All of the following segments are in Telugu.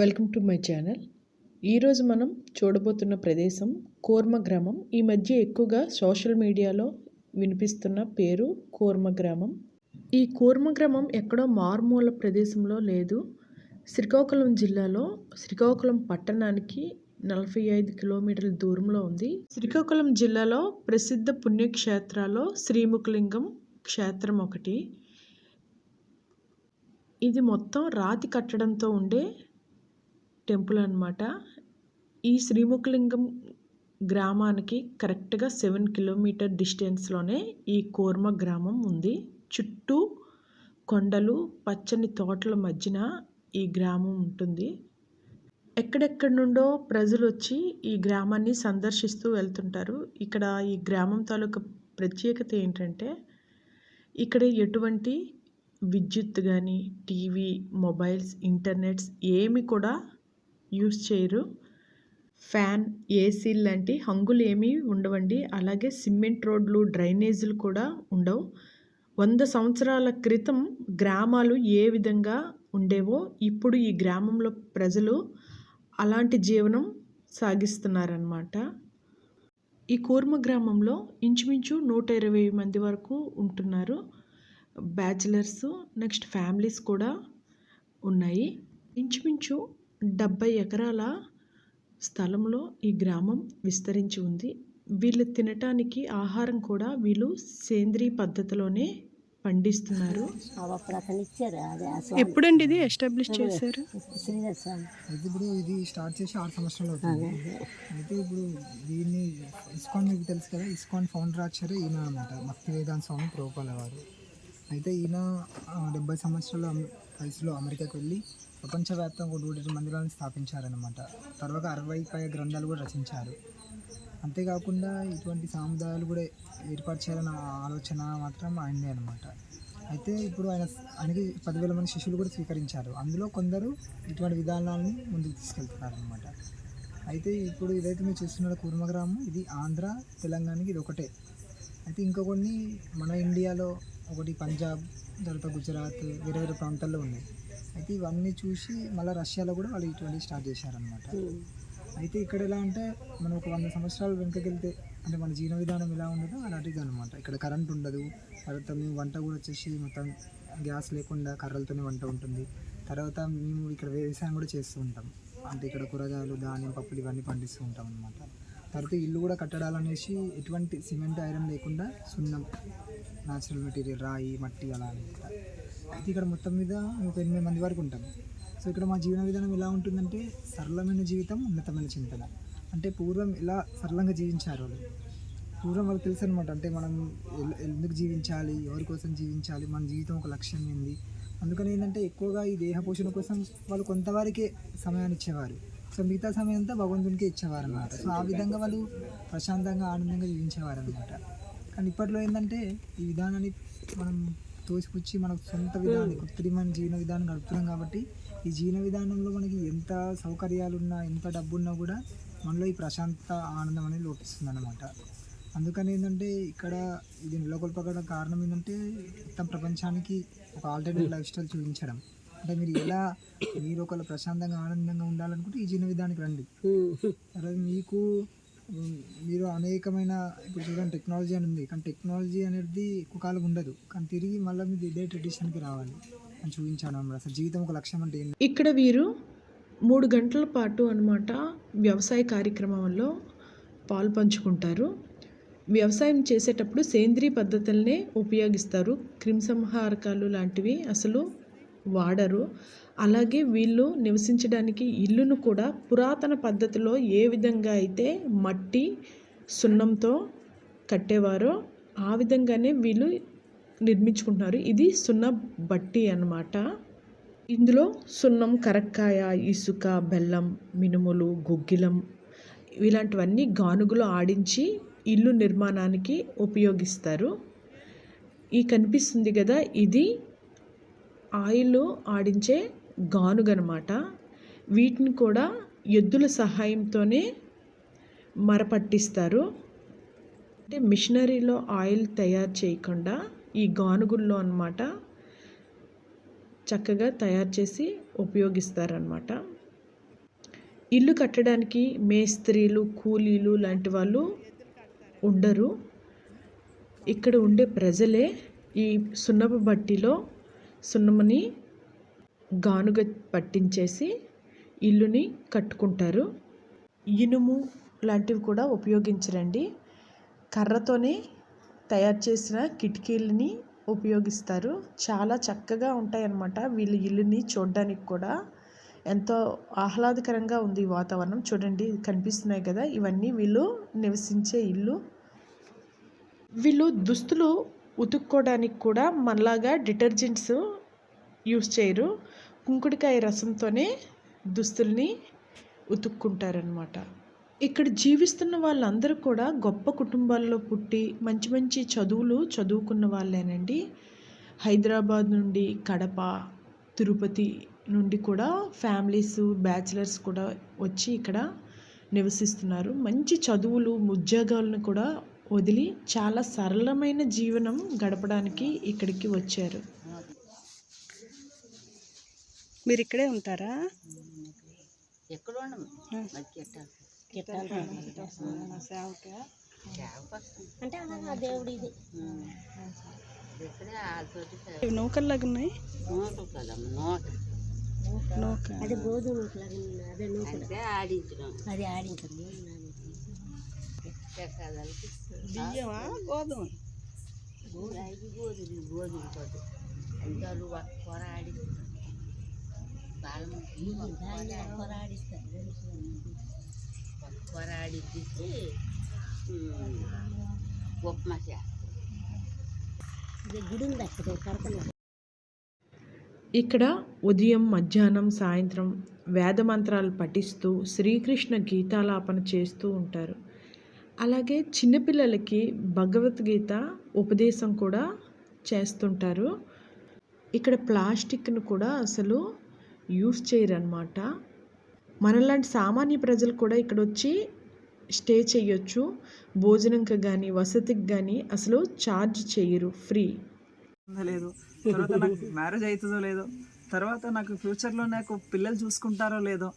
వెల్కమ్ టు మై ఛానల్ ఈరోజు మనం చూడబోతున్న ప్రదేశం కోర్మ గ్రామం. ఈ మధ్య ఎక్కువగా సోషల్ మీడియాలో వినిపిస్తున్న పేరు కోర్మ గ్రామం. ఈ కోర్మ గ్రామం ఎక్కడో మారుమూల ప్రదేశంలో లేదు. శ్రీకాకుళం జిల్లాలో శ్రీకాకుళం పట్టణానికి నలభై ఐదు కిలోమీటర్ల దూరంలో ఉంది. శ్రీకాకుళం జిల్లాలో ప్రసిద్ధ పుణ్యక్షేత్రాల్లో శ్రీముఖలింగం క్షేత్రం ఒకటి. ఇది మొత్తం రాతి కట్టడంతో ఉండే టెంపుల్ అనమాట ఈ శ్రీముఖలింగం గ్రామానికి కరెక్ట్గా సెవెన్ కిలోమీటర్ డిస్టెన్స్లోనే ఈ కోర్మ గ్రామం ఉంది. చుట్టూ కొండలు పచ్చని తోటల మధ్యన ఈ గ్రామం ఉంటుంది. ఎక్కడెక్కడి నుండో ప్రజలు వచ్చి ఈ గ్రామాన్ని సందర్శిస్తూ వెళ్తుంటారు. ఇక్కడ ఈ గ్రామం తాలూకా ప్రత్యేకత ఏంటంటే ఇక్కడ ఎటువంటి విద్యుత్ కానీ టీవీ మొబైల్స్ ఇంటర్నెట్స్ ఏమి కూడా యూస్ చేయరు. ఫ్యాన్ ఏసీ లాంటి హంగులు ఏమీ ఉండవండి. అలాగే సిమెంట్ రోడ్లు డ్రైనేజీలు కూడా ఉండవు. వంద సంవత్సరాల క్రితం గ్రామాలు ఏ విధంగా ఉండేవో ఇప్పుడు ఈ గ్రామంలో ప్రజలు అలాంటి జీవనం సాగిస్తున్నారన్నమాట. ఈ కూర్మ గ్రామంలో ఇంచుమించు నూట ఇరవై మంది వరకు ఉంటున్నారు. బ్యాచిలర్స్ నెక్స్ట్ ఫ్యామిలీస్ కూడా ఉన్నాయి. ఇంచుమించు డెబ్బై ఎకరాల స్థలంలో ఈ గ్రామం విస్తరించి ఉంది. వీళ్ళు తినటానికి ఆహారం కూడా వీళ్ళు సేంద్రీయ పద్ధతిలోనే పండిస్తున్నారు. ఎప్పుడండి ఇది ఎస్టాబ్లిష్ చేశారు? ఇప్పుడు ఇది స్టార్ట్ చేసి ఆరు సంవత్సరాలు అవుతుంది. అయితే ఇప్పుడు దీన్ని ఇస్కాన్ మీకు తెలుసు కదా ఇస్కాన్ ఫౌండర్ ఆచార్య ఈయన అనమాట భక్తి వేదాంత స్వామి ప్రోపాల వారు అయితే ఈయన డెబ్బై సంవత్సరాల వయసులో అమెరికాకు వెళ్ళి ప్రపంచవ్యాప్తంగా నూట మందిరాలను స్థాపించారనమాట తర్వాత అరవై పై గ్రంథాలు కూడా రచించారు. అంతేకాకుండా ఇటువంటి సాముదాయాలు కూడా ఏర్పాటు చేయాలన్న ఆలోచన మాత్రం ఆయనదే అనమాట అయితే ఇప్పుడు ఆయన ఆయనకి పదివేల మంది శిష్యులు కూడా స్వీకరించారు. అందులో కొందరు ఇటువంటి విధానాలని ముందుకు తీసుకెళ్తున్నారు అనమాట అయితే ఇప్పుడు ఇదైతే మీరు చూస్తున్న కూర్మగ్రామం ఇది ఆంధ్ర తెలంగాణకి ఇది ఒకటే. అయితే ఇంకా కొన్ని మన ఇండియాలో ఒకటి పంజాబ్ తర్వాత గుజరాత్ వేరే వేరే ప్రాంతాల్లో ఉన్నాయి. అయితే ఇవన్నీ చూసి మళ్ళీ రష్యాలో కూడా వాళ్ళు ఇటువంటి స్టార్ట్ చేశారనమాట అయితే ఇక్కడ ఎలా అంటే మనం ఒక వంద సంవత్సరాలు వెనకకి వెళ్తే అంటే మన జీవన విధానం ఎలా ఉండదో అలాంటిది అనమాట. ఇక్కడ కరెంట్ ఉండదు తర్వాత మేము వంట కూడా వచ్చేసి మొత్తం గ్యాస్ లేకుండా కర్రలతోనే వంట ఉంటుంది. తర్వాత మేము ఇక్కడ వ్యవసాయం కూడా చేస్తూ ఉంటాం. అంటే ఇక్కడ కూరగాయలు ధాన్యం పప్పులు ఇవన్నీ పండిస్తూ ఉంటాం అనమాట తర్వాత ఇల్లు కూడా కట్టడాలనేసి ఎటువంటి సిమెంట్ ఐరన్ లేకుండా సున్నం న్యాచురల్ మెటీరియల్ రాయి మట్టి అలా అనమాట అయితే ఇక్కడ మొత్తం మీద ఒక ఎనిమిది మంది వరకు ఉంటాం. సో ఇక్కడ మా జీవన విధానం ఎలా ఉంటుందంటే సరళమైన జీవితం ఉన్నతమైన చింతన. అంటే పూర్వం ఎలా సరళంగా జీవించారు వాళ్ళు? పూర్వం వాళ్ళకి తెలుసు అనమాట అంటే మనం ఎల్- ఎందుకు జీవించాలి? ఎవరి కోసం జీవించాలి? మన జీవితం ఒక లక్ష్యం ఏంది? అందుకని ఏంటంటే ఎక్కువగా ఈ దేహ పోషణ కోసం వాళ్ళు కొంతవరకే సమయాన్ని ఇచ్చేవారు. సో మిగతా సమయం అంతా భగవంతునికే ఇచ్చేవారు అనమాట సో ఆ విధంగా వాళ్ళు ప్రశాంతంగా ఆనందంగా జీవించేవారు అనమాట కానీ ఇప్పట్లో ఏంటంటే ఈ విధానాన్ని మనం తోసిపుచ్చి మన సొంత విధానాన్ని కృత్రిమైన జీవన విధానం గడుపుతున్నాం కాబట్టి ఈ జీవన విధానంలో మనకి ఎంత సౌకర్యాలు ఉన్నా ఎంత డబ్బు ఉన్నా కూడా మనలో ఈ ప్రశాంతత ఆనందం అనేది లోపిస్తుంది అనమాట అందుకని ఏంటంటే ఇక్కడ ఇది నెలకొల్పగల కారణం ఏంటంటే మొత్తం ప్రపంచానికి ఒక ఆల్టర్నేట్ లైఫ్ స్టైల్ చూపించడం. అంటే మీరు ఎలా మీరు ఒకళ్ళు ప్రశాంతంగా ఆనందంగా ఉండాలనుకుంటే ఈ జీవన విధానానికి రండి. తర్వాత మీకు మీరు అనేకమైన ఇప్పుడు చూడండి టెక్నాలజీ అని ఉంది కానీ టెక్నాలజీ అనేది ఎక్కువ కాలం ఉండదు. కానీ తిరిగి మళ్ళీ మీరు ఇదే ట్రెడిషన్కి రావాలి అని చూపించాను అన్నమాట. అసలు జీవితం ఒక లక్ష్యం అంటే ఇక్కడ వీరు మూడు గంటల పాటు అన్నమాట వ్యవసాయ కార్యక్రమంలో పాలు పంచుకుంటారు. వ్యవసాయం చేసేటప్పుడు సేంద్రీయ పద్ధతులనే ఉపయోగిస్తారు. క్రిమిసంహారకాలు లాంటివి అసలు వాడరు. అలాగే వీళ్ళు నివసించడానికి ఇల్లును కూడా పురాతన పద్ధతిలో ఏ విధంగా అయితే మట్టి సున్నంతో కట్టేవారో ఆ విధంగానే వీళ్ళు నిర్మించుకుంటున్నారు. ఇది సున్న బట్టి అన్నమాట. ఇందులో సున్నం కరక్కాయ ఇసుక బెల్లం మినుములు గుగ్గిలం ఇలాంటివన్నీ గానుగులు ఆడించి ఇల్లు నిర్మాణానికి ఉపయోగిస్తారు. ఈ కనిపిస్తుంది కదా ఇది ఆయిల్ ఆడించే గానుగనమాట. వీటిని కూడా ఎద్దుల సహాయంతోనే మరపట్టిస్తారు. అంటే మిషనరీలో ఆయిల్ తయారు చేయకుండా ఈ గానుగుల్లో అన్నమాట చక్కగా తయారు చేసి ఉపయోగిస్తారనమాట ఇల్లు కట్టడానికి మేస్త్రీలు కూలీలు లాంటి వాళ్ళు ఉండరు. ఇక్కడ ఉండే ప్రజలే ఈ సున్నపు బట్టిలో సున్నముని గానుగ పట్టించేసి ఇల్లుని కట్టుకుంటారు. ఇనుము లాంటివి కూడా ఉపయోగించరండి. కర్రతోనే తయారు చేసిన కిటికీలని ఉపయోగిస్తారు. చాలా చక్కగా ఉంటాయన్నమాట వీళ్ళ ఇల్లుని చూడడానికి కూడా. ఎంతో ఆహ్లాదకరంగా ఉంది వాతావరణం. చూడండి కనిపిస్తున్నాయి కదా. ఇవన్నీ వీళ్ళు నివసించే ఇల్లు. వీళ్ళు దుస్తులు ఉతుక్కోవడానికి కూడా మనలాగా డిటర్జెంట్స్ యూస్ చేయరు. కుంకుడికాయ రసంతోనే దుస్తుల్ని ఉతుక్కుంటారనమాట ఇక్కడ జీవిస్తున్న వాళ్ళందరూ కూడా గొప్ప కుటుంబాల్లో పుట్టి మంచి మంచి చదువులు చదువుకున్న వాళ్ళేనండి. హైదరాబాద్ నుండి కడప తిరుపతి నుండి కూడా ఫ్యామిలీస్ బ్యాచిలర్స్ కూడా వచ్చి ఇక్కడ నివసిస్తున్నారు. మంచి చదువులు ఉద్యోగాలను కూడా వదిలి చాలా సరళమైన జీవనం గడపడానికి ఇక్కడికి వచ్చారు. మీరు ఇక్కడే ఉంటారా ఎక్కడ అంటే దేవుడు ఇది. నూకల్లాగా ఉన్నాయి నూక. అది గోధుమ నూకలాగా అదే ఆడించడం. అది ఆడించడం. బియ్యమా? గోధుమ? గోధుమ. గోధుమ గోధుమ కొద్ది ఇంకా కూర ఆడిస్తారు కూర ఆడిస్తారు కూర ఆడించేసి ఉప్మా చేస్తారు గుడి ఉంది అక్కడ కడపలో ఇక్కడ ఉదయం మధ్యాహ్నం సాయంత్రం వేద మంత్రాలు పఠిస్తూ శ్రీకృష్ణ గీతాలాపన చేస్తూ ఉంటారు. అలాగే చిన్నపిల్లలకి భగవద్గీత ఉపదేశం కూడా చేస్తుంటారు. ఇక్కడ ప్లాస్టిక్ను కూడా అసలు యూస్ చేయరన్నమాట. మనలాంటి సామాన్య ప్రజలు కూడా ఇక్కడ వచ్చి స్టే చేయొచ్చు. భోజనంకి కానీ వసతికి కానీ అసలు ఛార్జ్ చేయరు ఫ్రీ. లేదు. తర్వాత నాకు మ్యారేజ్ అవుతుందో లేదో. తర్వాత నాకు ఫ్యూచర్లో నాకు పిల్లలు చూసుకుంటారో లేదో.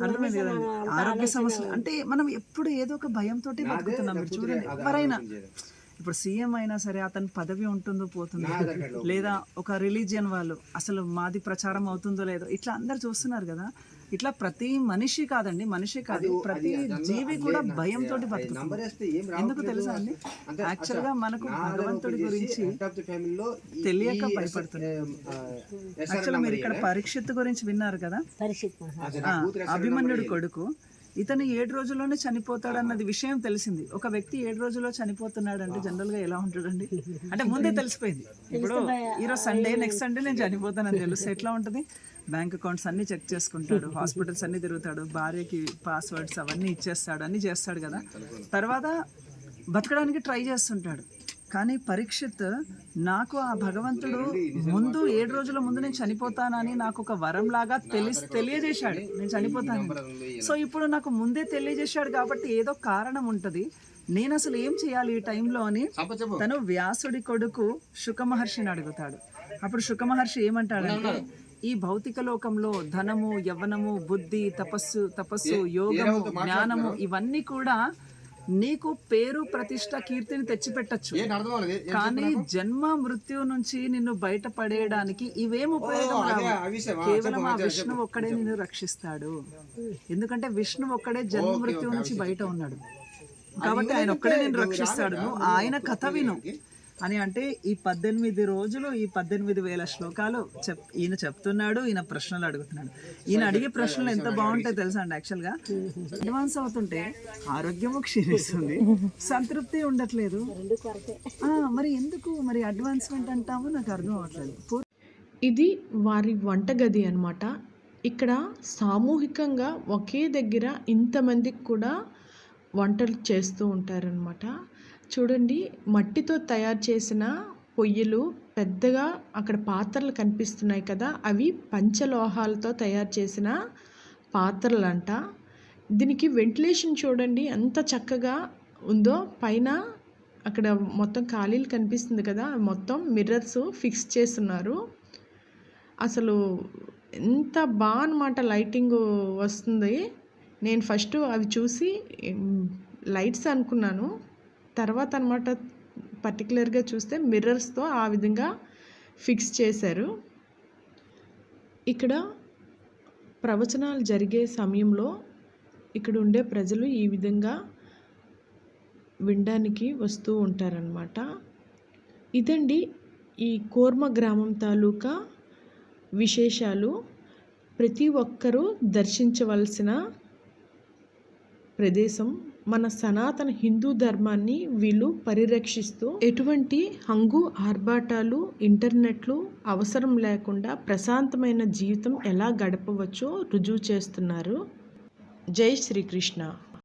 అర్థమైంది కదండి ఆరోగ్య సమస్యలు అంటే మనం ఎప్పుడు ఏదో ఒక భయంతో బతుకుతున్నాం మీరు చూడండి ఎవరైనా ఇప్పుడు సీఎం అయినా సరే అతని పదవి ఉంటుందో పోతుందో లేదా ఒక రిలీజియన్ వాళ్ళు అసలు మాది ప్రచారం అవుతుందో లేదో ఇట్లా అందరు చూస్తున్నారు కదా. ఇట్లా ప్రతి మనిషి కాదండి మనిషి కాదు. ప్రతి జీవి కూడా భయంతో బతుకుతుంది. ఎందుకు తెలుసా అండి? యాక్చువల్గా మనకు భగవంతుడి గురించి తెలియక భయపడుతుంది. యాక్చువల్ మీరు ఇక్కడ పరీక్షిత్ గురించి విన్నారు కదా? అభిమన్యుడు కొడుకు. ఇతను ఏడు రోజుల్లోనే చనిపోతాడన్నది విషయం తెలిసింది. ఒక వ్యక్తి ఏడు రోజుల్లో చనిపోతున్నాడు అంటే జనరల్గా ఎలా ఉంటాడండి? అంటే ముందే తెలిసిపోయింది. ఇప్పుడు ఈరోజు సండే నెక్స్ట్ సండే నేను చనిపోతానని తెలిస్తే ఎట్లా ఉంటుంది? బ్యాంక్ అకౌంట్స్ అన్ని చెక్ చేసుకుంటాడు హాస్పిటల్స్ అన్ని తిరుగుతాడు భార్యకి పాస్వర్డ్స్ అవన్నీ ఇచ్చేస్తాడు అన్ని చేస్తాడు కదా. తర్వాత బతకడానికి ట్రై చేస్తుంటాడు. కానీ పరీక్షిత్ నాకు ఆ భగవంతుడు ముందు ఏడు రోజుల ముందు నేను చనిపోతానని నాకు ఒక వరం లాగా తెలిసి తెలియజేశాడు. నేను చనిపోతాను సో ఇప్పుడు నాకు ముందే తెలియజేశాడు కాబట్టి ఏదో కారణం ఉంటది. నేను అసలు ఏం చేయాలి ఈ టైంలో అని తను వ్యాసుడి కొడుకు శుక మహర్షిని అడుగుతాడు. అప్పుడు శుక మహర్షి ఏమంటాడంటే ఈ భౌతిక లోకంలో ధనము యవ్వనము బుద్ధి తపస్సు తపస్సు యోగము జ్ఞానము ఇవన్నీ కూడా నీకు పేరు ప్రతిష్ట కీర్తిని తెచ్చిపెట్టచ్చు. కానీ జన్మ మృత్యు నుంచి నిన్ను బయటపడేయడానికి ఇవేం ఉపయోగం. కేవలం ఆ విష్ణు ఒక్కడే నిన్ను రక్షిస్తాడు. ఎందుకంటే విష్ణు ఒక్కడే జన్మ మృత్యు నుంచి బయట ఉన్నాడు. కాబట్టి ఆయన ఒక్కడే నేను రక్షిస్తాడు. ఆయన కథ విను. అని అంటే ఈ పద్దెనిమిది రోజులు ఈ పద్దెనిమిది వేల శ్లోకాలు చెప్ ఈయన చెప్తున్నాడు ఈయన ప్రశ్నలు అడుగుతున్నాడు. ఈయన అడిగే ప్రశ్నలు ఎంత బాగుంటాయి తెలుసా అండి యాక్చువల్గా అడ్వాన్స్ అవుతుంటే ఆరోగ్యము క్షీణిస్తుంది. సంతృప్తి ఉండట్లేదు. ఆ, మరి ఎందుకు? మరి అడ్వాన్స్మెంట్ అంటాము నాకు అర్థం అవ్వట్లేదు. ఇది వారి వంటగది అన్నమాట. ఇక్కడ సామూహికంగా ఒకే దగ్గర ఇంతమందికి కూడా వంటలు చేస్తూ ఉంటారనమాట చూడండి మట్టితో తయారు చేసిన పొయ్యిలు పెద్దగా అక్కడ పాత్రలు కనిపిస్తున్నాయి కదా అవి పంచలోహాలతో తయారు చేసిన పాత్రలంట. దీనికి వెంటిలేషన్ చూడండి ఎంత చక్కగా ఉందో. పైన అక్కడ మొత్తం ఖాళీలు కనిపిస్తుంది కదా మొత్తం మిర్రర్స్ ఫిక్స్ చేస్తున్నారు. అసలు ఎంత బాగా అనమాట లైటింగ్ వస్తుంది. నేను ఫస్ట్ అవి చూసి లైట్స్ అనుకున్నాను. తర్వాత అనమాట పర్టికులర్గా చూస్తే మిర్రర్స్తో ఆ విధంగా ఫిక్స్ చేశారు. ఇక్కడ ప్రవచనాలు జరిగే సమయంలో ఇక్కడ ఉండే ప్రజలు ఈ విధంగా వినడానికి వస్తూ ఉంటారనమాట. ఇదండి ఈ కోర్మ గ్రామం తాలూకా విశేషాలు. ప్రతి ఒక్కరూ దర్శించవలసిన ప్రదేశం మన సనాతన హిందూ ధర్మాన్ని వీళ్ళు పరిరక్షిస్తూ ఎటువంటి హంగు ఆర్భాటాలు ఇంటర్నెట్లు అవసరం లేకుండా ప్రశాంతమైన జీవితం ఎలా గడపవచ్చో రుజువు చేస్తున్నారు. జై శ్రీకృష్ణ.